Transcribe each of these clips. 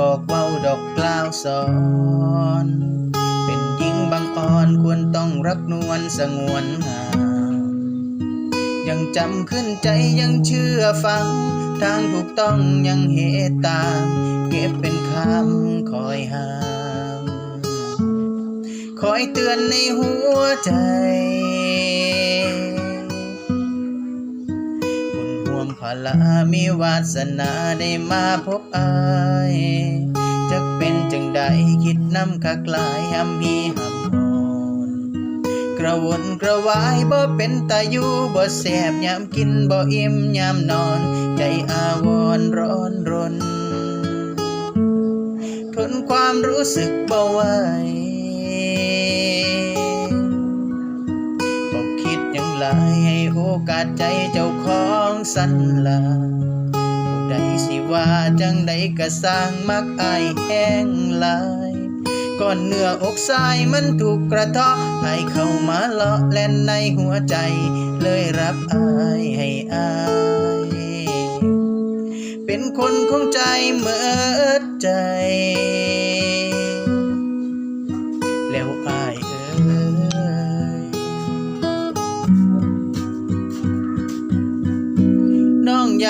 บอกเว้าดอกกล่าวสอน เป็นหญิงบางอ่อนควรต้องรักนวลสงวนงามยังจำขึ้นใจยังเชื่อฟัง ทางถูกต้องยังเหตุตาม เก็บเป็นคำคอยห้าม คอยเตือนในหัวใจ ลามีวาสนาได้มาพบอายจะเป็นจังใดคิดนำคักลายหำมีหำหอนกระวนกระวายบ่เป็นตาอยู่บ่แสบยามกินบ่อิ่มยามนอน ใจอาวรณ์ร้อนรน ทนความรู้สึกบ่ไหว คิดอย่างไรให้โอกาสใจเจ้าของสันลาผู้ใดสิว่าจังใดก็สร้างมักอายแห้งลายก่อนเนื้ออกสายมันถูกกระเทาะให้เข้ามาเลาะเล่นในหัวใจ เลยรับอายให้อาย เป็นคนของใจเมื่อใจ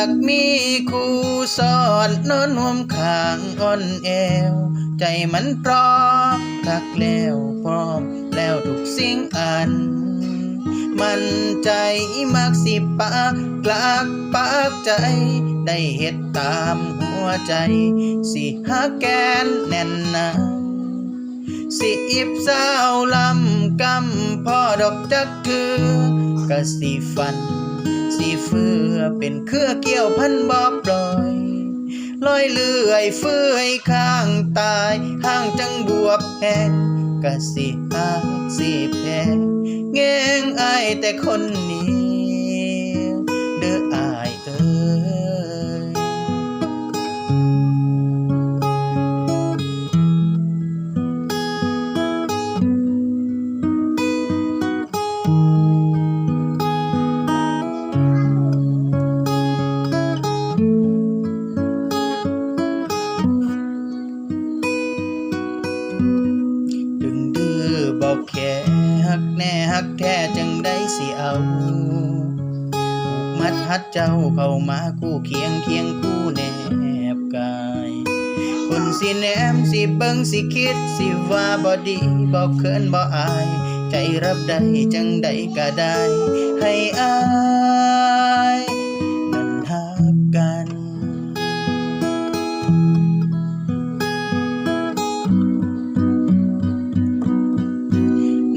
ากมีคู่สอนนอนห่วมขางอ่อนแอว ใจมันพร้อมคักแล้วพร้อมแล้วทุกสิ่งอัน มันใจมักสิปากกลากปากใจ ได้เฮ็ดตามหัวใจ สิหาแกนแน่นนาสิอิบสาวลำกำพ่อดอกจักคือ กะสิฟัน สีเฟือเป็นเครือเกี่ยวพันบอบลอยลอยเลื่อยเฟื่อยข้างตายห้างจังบวบแพงกะสิหาสิแพงแงงอายแต่คนนี้ กแน่ฮักแท้จังได้สิเอาผูกมัดฮัดเจ้าเข้ามาคู่เคียงเคียงคู่แนบกายคนสิแนมสิเบิ่งสิคิดสิว่าบ่ดีบ่เขินบ่อาย ใจรับได้จังใดก็ได้ ให้อาย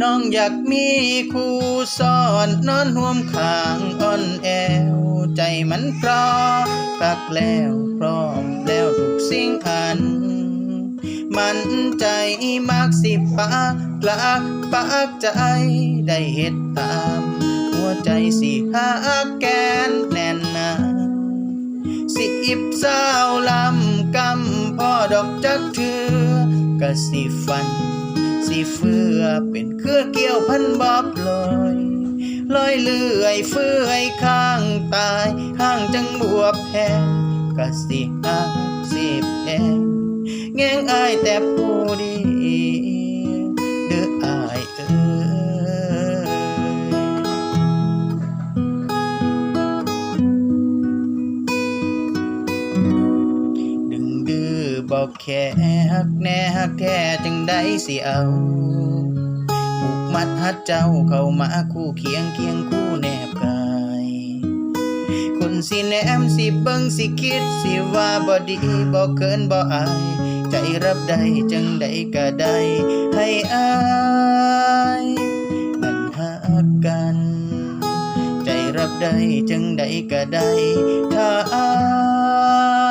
น้องอยากมีคู่ซ้อนนอนห่วมขางอ่อนแอว ใจมันพร้อมักแล้วพร้อมแล้วทุกสิ่งอัน มันใจมากสิปากกลากปากใจได้เฮ็ดตาม หัวใจสิหาแกนแน่นนาสิอิบสาวลำกำพ่อดอกจักเถือกะสิฟัน สิเฟือเป็นเครือเกี่ยวพันบอบลอยลอยเลื่อยเฟื่อยข้างตายข้างจังบวบแพงกะสิหักสิแพงแงงอายแต่ผู้ดี แค่ฮักแน่ฮักแท้จังได้สิเอาผูกมัดฮัดเจ้าเข้ามาคู่เคียงเคียงคู่แนบกาย คนสิแนมสิเบิ่งสิคิดสิว่าบ่ดีบ่เคินบ่อาย ใจรับได้จังได้ก็ได้ให้อายมันฮักกัน ใจรับได้จังใดก็ได้ถ้าอาย